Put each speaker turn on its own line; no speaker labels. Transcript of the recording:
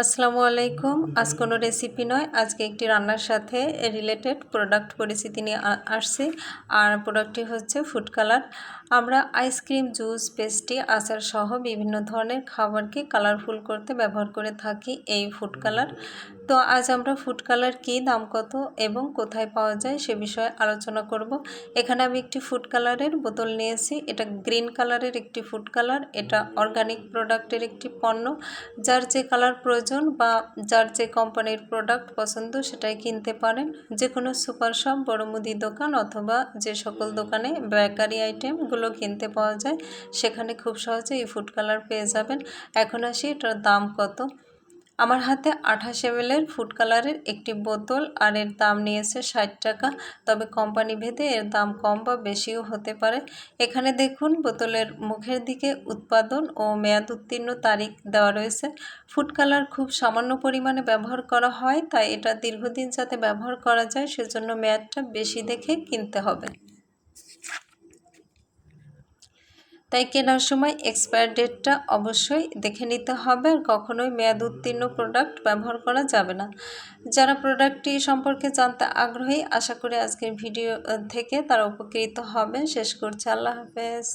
আসসালামু আলাইকুম। আজ কোনো রেসিপি নয়, আজকে একটি রান্নার সাথে রিলেটেড প্রোডাক্ট পরিস্থিতি নিয়ে আসছি। আর প্রোডাক্টটি হচ্ছে ফুড কালার আমরা আইসক্রিম জুস পেস্ট্রি আচার সহ বিভিন্ন ধরনের খাবারকে কালারফুল করতে ব্যবহার করে থাকি এই ফুড কালার তো আজ আমরা ফুড কালার কী, দাম কত এবং কোথায় পাওয়া যায় সে বিষয়ে আলোচনা করব। এখানে আমি একটি ফুড কালারের বোতল নিয়েছি। এটা গ্রিন কালারের একটি ফুড কালার এটা অর্গানিক প্রোডাক্টের একটি পণ্য। যার যে কালার প্রয়োজন বা যার যে কোম্পানির প্রোডাক্ট পছন্দ সেটাই কিনতে পারেন। যে কোনো সুপার শপ বড় মুদি দোকান অথবা যে সকল দোকানে বেকারি আইটেমগুলো কিনতে পাওয়া যায় সেখানে খুব সহজে এই ফুড কালার পেয়ে যাবেন। এখন আসি এটার দাম কত? আমার হাতে আঠাশ এমএলের ফুড কালারের একটি বোতল আর এর দাম নিয়েছে ষাট টাকা। তবে কোম্পানি ভেদে এর দাম কম বা বেশিও হতে পারে। এখানে দেখুন, বোতলের মুখের দিকে উৎপাদন ও মেয়াদ উত্তীর্ণ তারিখ দেওয়া রয়েছে। ফুড কালার খুব সামান্য পরিমাণে ব্যবহার করা হয়, তাই এটা দীর্ঘদিন যাতে ব্যবহার করা যায়, সেজন্য মেয়াদটা বেশি দেখে কিনতে হবে। তাই কেনার সময় এক্সপায়ার ডেটটা অবশ্যই দেখে নিতে হবে। আর কখনোই মেয়াদ উত্তীর্ণ প্রোডাক্ট ব্যবহার করা যাবে না। যারা প্রোডাক্টটি সম্পর্কে জানতে আগ্রহী, আশা করি আজকের ভিডিও থেকে তারা উপকৃত হবে শেষ করছে। আল্লাহ হাফেজ।